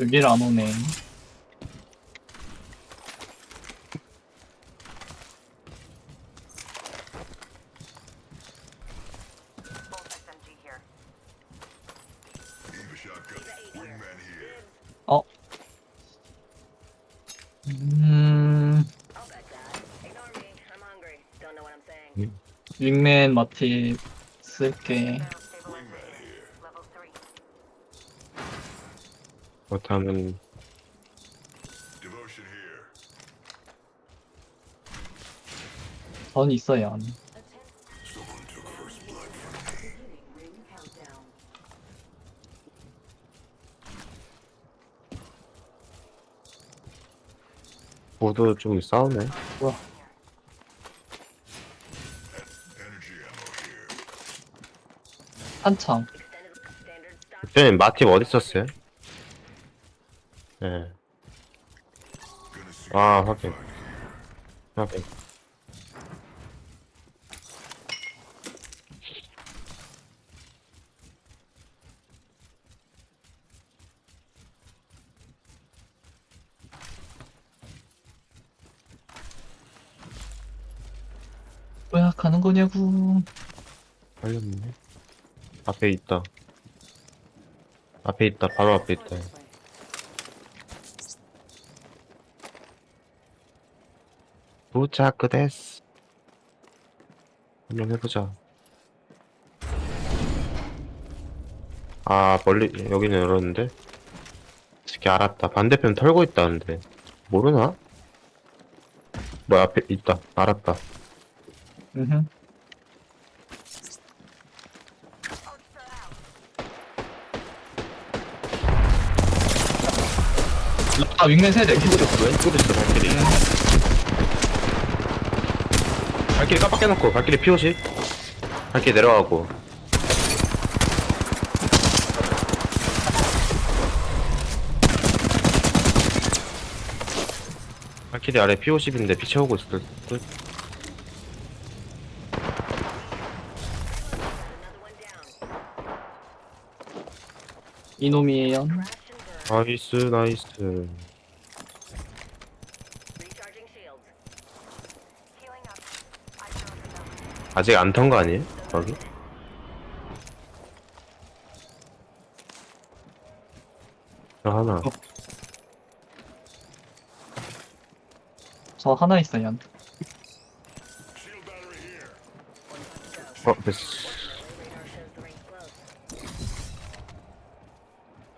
여기를 안 오네. 어? 음. 윙맨 마티 쓸게. 그렇다면 Devotion here. 전 있어요. 안. Someone took first blood from me. 모두 좀 싸우네. 뭐야? Energy ammo here. 한참. Extended standard stock. 대표님 마팁 어디 있었어요? See 아 확인. 확인. 뭐야, 가는 거냐고. 걸렸네. 앞에 있다. 앞에 있다. 바로 앞에 있다. 도착 됐어. 한번 해보자. 아 멀리 여기는 열었는데. 이렇게 알았다. 반대편 털고 있다는데 모르나? 뭐 앞에 있다. 알았다. 음흠. 아, 윙맨 세대. 있어. 왼쪽으로 있어. 발길이. 발길이 깜빡 해놓고 발길이 피오시. 발길이 내려가고. 발길이 아래 P50인데 피 채우고 있을 듯. 이놈이에요. 나이스 나이스. 아직 안턴거 아니에요? 여기? 저 하나. 저 하나 있어요. Here. 어 됐어. Radar shows the ring close.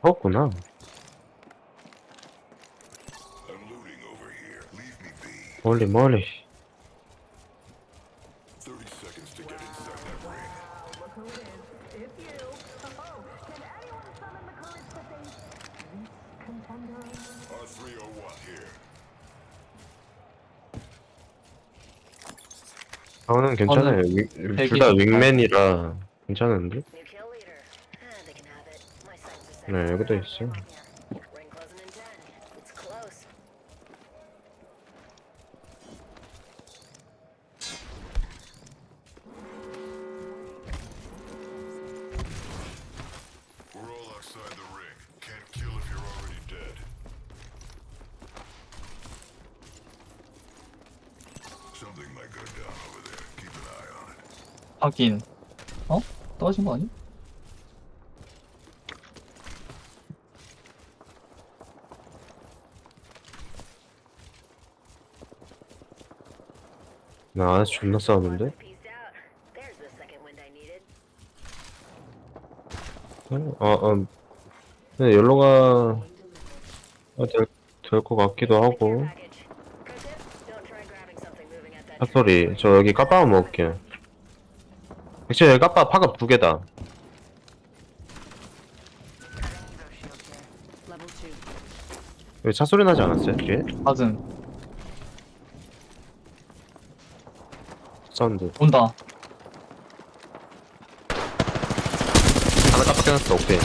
었구나. I'm looting over here. Leave me be. 멀리 멀리. 저는 괜찮아요. 둘다 윙맨이라 괜찮은데? Ah. 네 여기도 있어. Ring closing in 10. It's close. We're all outside the ring. Can't kill if you're already dead. Something might go down over 확인. 어? 떨어진 거 아니? 나 안에서 존나 싸우는데? I needed. 어, 어. 근데 열로가 어, 될, 될것 같기도 하고. 핫소리. 저 여기 까빠 먹을게. 액션 여기 까빠 파갑 두 개다. Level 2. 여기 차 소리 나지 않았어요? 뒤에? 맞음. 사운드. 온다. 하나 깜빡 해놨어. 오케이.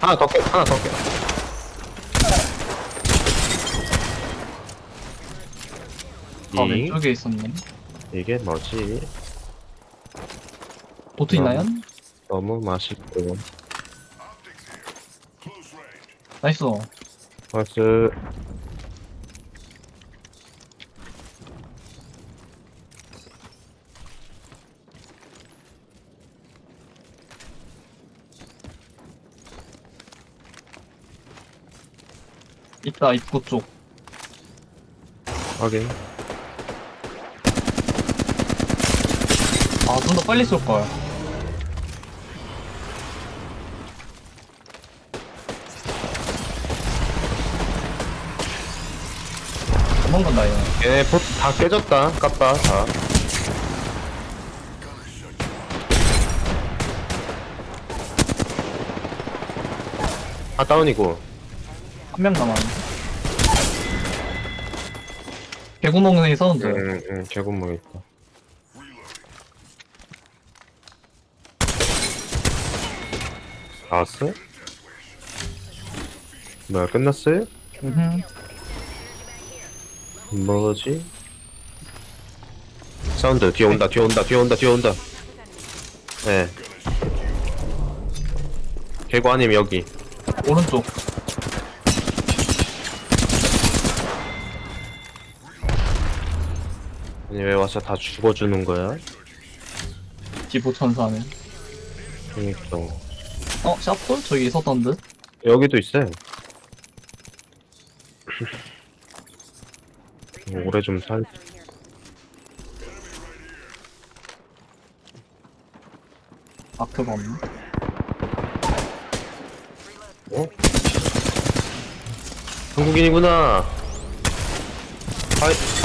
하나 더 깨. 하나 더 깨. 아, 이 왼쪽에 있었네. 이게 뭐지? 보트 있나요? 너무 맛있고. 나이스. 나이스. 있다 입구 쪽 확인. 아, 좀 더 빨리 쏠 걸. 도 망간다, 얘. 얘네 포트 다 깨졌다. 깠다, 다. 아, 다운이고. 한 명 남았는데. 개구멍에 사운드. 응, 응, 개구멍 있다. 나왔어? 뭐야, 끝났어요? 음흠. 뭐지? 사운드, 뒤에 온다, 뒤에 온다, 뒤에 온다, 뒤에 온다. 예. 네. 개구 아님 여기. 오른쪽. 아니, 왜 와서 다 죽어주는 거야? 기부 천사는. 그니까. 어, 샤프? 저기 있었던 듯? 여기도 있어요. 오래 좀 살. 아크가 없네. 어? 한국인이구나. 하이.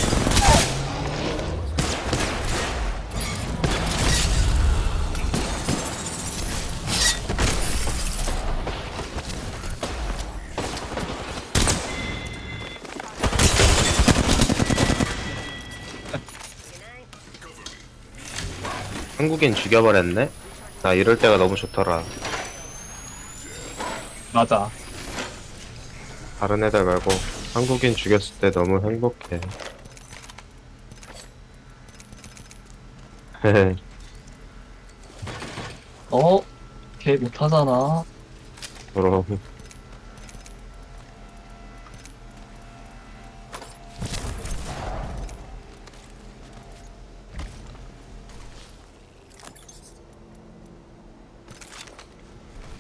한국인 죽여버렸네? 나 이럴 때가 너무 좋더라. 맞아. 다른 애들 말고 한국인 죽였을 때 너무 행복해. 어? 걔 못하잖아. 그럼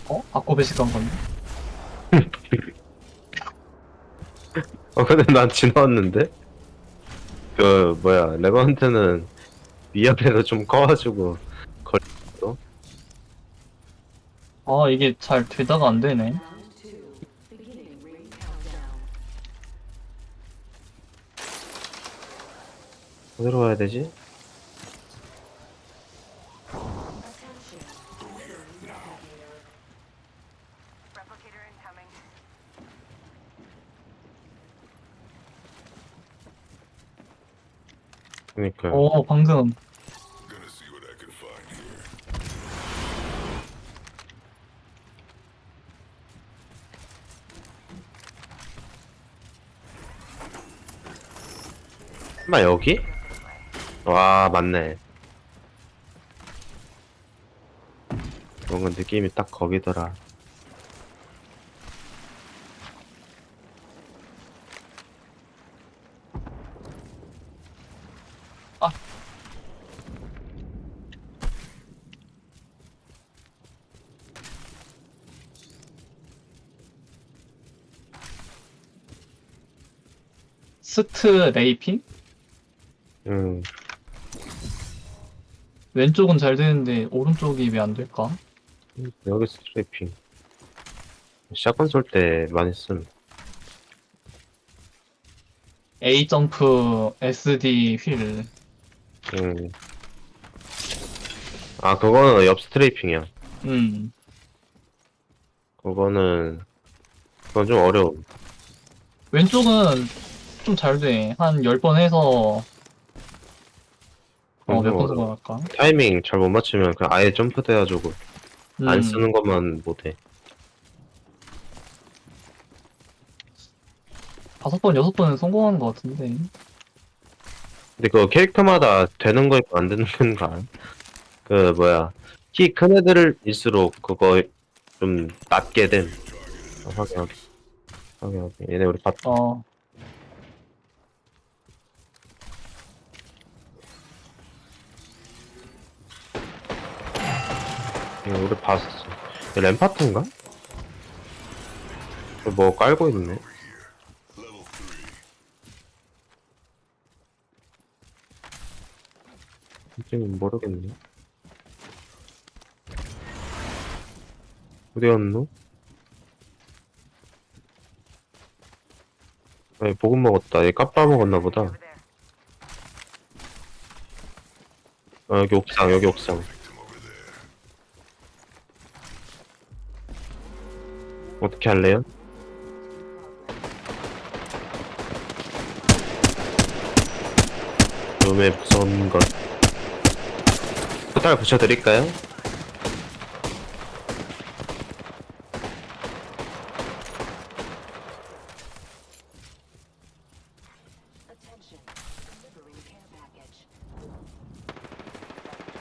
어? 아꼬 배식 간 건데? 어 근데 난 지나왔는데 그 뭐야 레버한테는 위아래로 좀 커가지고 걸렸어 아, 이게 잘 되다가 안 되네. 어디로 가야 되지? 그니까 요 어, 방금. Gonna see what I can find here. 설마 여기? 와 맞네 뭔가 느낌이 딱 거기더라 아. 스트 레이핑? 음 왼쪽은 잘 되는데 오른쪽이 왜 안 될까? 여기 스트레이핑 샷건 쏠 때 많이 쓴 A 점프 SD 휠. 음. 아 그거는 옆 스트레이핑이야 음. 그거는 그건 좀 어려워 왼쪽은 좀 잘 돼. 한 10번 해서 어, 몇 번 어려워. 들어갈까? 타이밍 잘 못 맞추면 그냥 아예 점프 돼가지고 음. 안 쓰는 것만 못해 다섯 번, 여섯 번은 성공하는 것 같은데. 근데 그거 캐릭터마다 되는 거 있고 안 되는 건가? 그 뭐야 키 큰 애들일수록 그거 좀 낮게 됨. 어, 확인하게 오케이 오케이 얘네 우리 봤 어. 얘네 우리 봤어. 얘 램파트인가? 얘뭐 깔고 있네 Level three. 지금 모르겠네 어디 갔노? 아, 얘 보급 먹었다. 얘 까빠 먹었나 보다. 어, 여기 옥상, 여기 옥상. 어떻게 할래요? 몸에 무서운 것. 포탈 붙여드릴까요?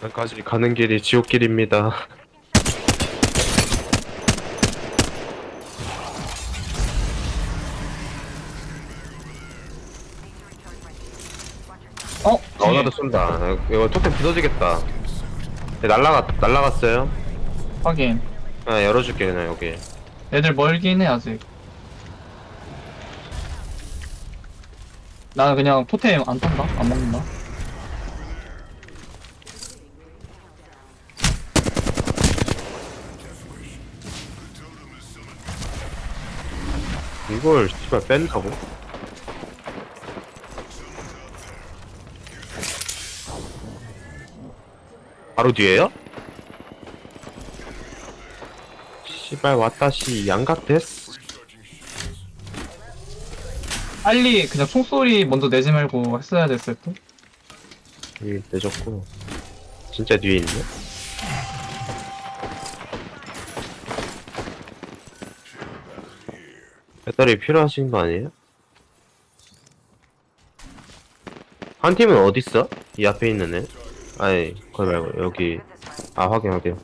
여기까지 가는 길이 지옥길입니다. 어? 어, 나도 쏜다. 이거 토템 부서지겠다. 얘 날라갔, 날라갔어요. 확인 아, 열어줄게, 그냥 여기. 애들 멀긴 해 아직 나는 그냥 토템 안 탄다 안 먹는다 이걸, 씨발, 뺀다고? 바로 뒤에요? 씨발, 왔다시, 양각 됐어. 빨리 그냥 총소리 먼저 내지 말고 했어야 됐을 듯 여기 내줬고. 진짜 뒤에 있네? 배터리 필요하신 거 아니에요? 한 팀은 어딨어? 이 앞에 있는 애? 아니, 거기 말고, 여기. 아, 확인, 확인.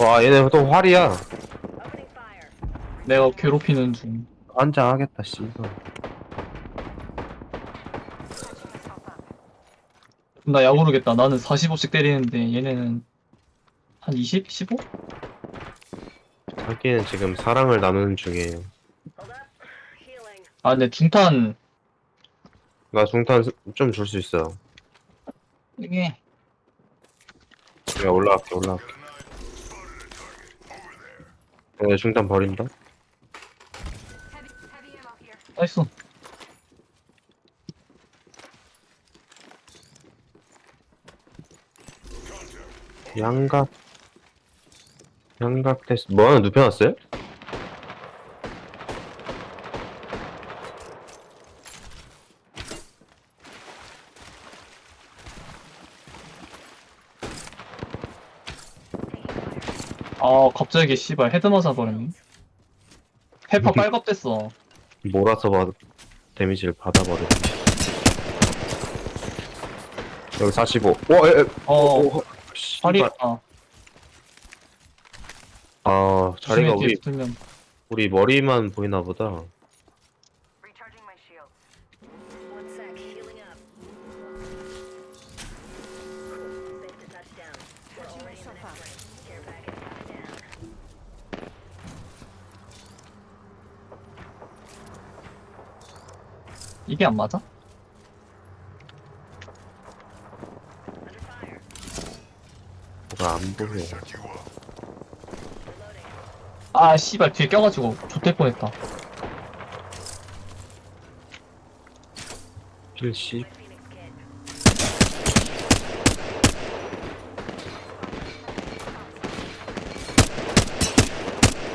와, 얘네 또 활이야. 내가 괴롭히는 중 안장하겠다, 씨발. 나 야구르겠다 나는 45씩 때리는데 얘네는 한 20? 15? 자기는 지금 사랑을 나누는 중이에요. 아 근데 중탄 나 중탄 좀 줄 수 있어. 이게 내가 올라갈게, 올라갈게. 내 중탄 버린다. 나이스 양각. 양각 테스트. 뭐 하나 눕혀놨어요? 아 갑자기 씨발 헤드 맞아버렸네 페퍼 빨갛댔어 몰아서 받, 데미지를 받아버려. 여기 45. 와, 에, 에. 어 오, 팔이 씨발. 아 아, 자리가 뒤에 우리, 붙으면 우리 머리만 보이나 보다. 이게 안 맞아? 뭐가 안 보여. 아 씨발 뒤에 껴가지고 좆될 뻔했다 필시.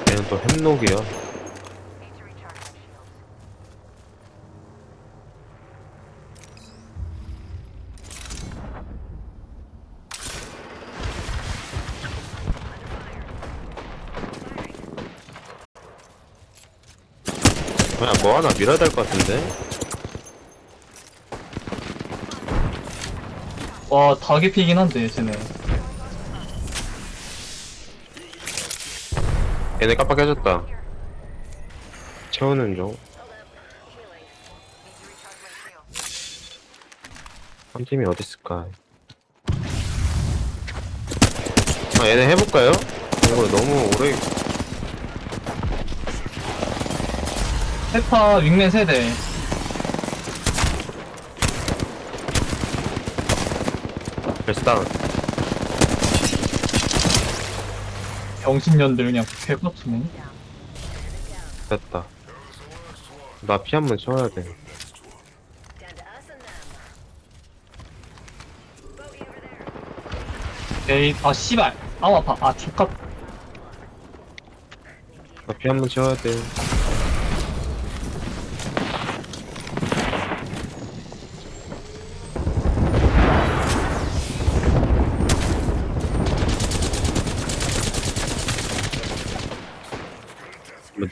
얘는 또 햄록이야. 뭐 하나 밀어야 될 것 같은데? 와 닭이 피긴 한데 쟤네 얘네 깜빡해졌다. 채우는 중. 한 팀이 어디 있을까? 아 얘네 해볼까요? 이거 너무 오래 페파 윙맨 세대. 베스다운 병신년들 그냥 개빡치네. 됐다. 나 피 한 번 채워야 돼. 에이, 아, 씨발. 아우, 아파. 아, 족같. 나 피 한 번 채워야 돼.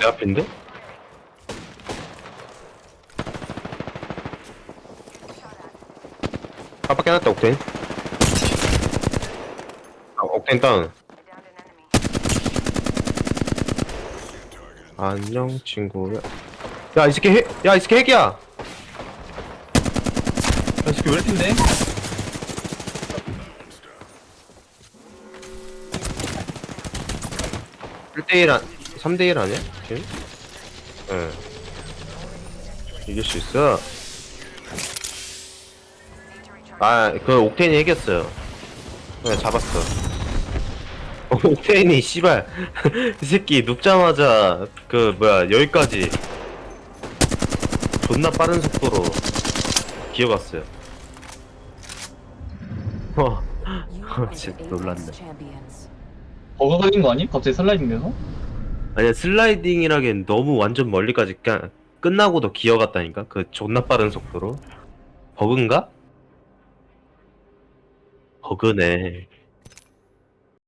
앞인데? 깜빡 해놨다 옥테인 아 옥테인 다운 안녕 친구야 야이 새끼 핵! 야이 새끼 핵이야! 야이 새끼 왜 이렇게 근데? 일대일 안, 3대1 아니야? 지금? 응. 이길 수 있어. 아, 그 옥테인이 이겼어요. 네, 잡았어. 어, 옥테인이 씨발 이 새끼 눕자마자 그 뭐야 여기까지 존나 빠른 속도로 기어갔어요. 어, 진짜 놀랐네. 버그 걸린 거 아니? 갑자기 슬라이딩 돼서? 아니야 슬라이딩이라기엔 너무 완전 멀리까지 끝나고도 기어갔다니까? 그 존나 빠른 속도로? 버그인가? 버그네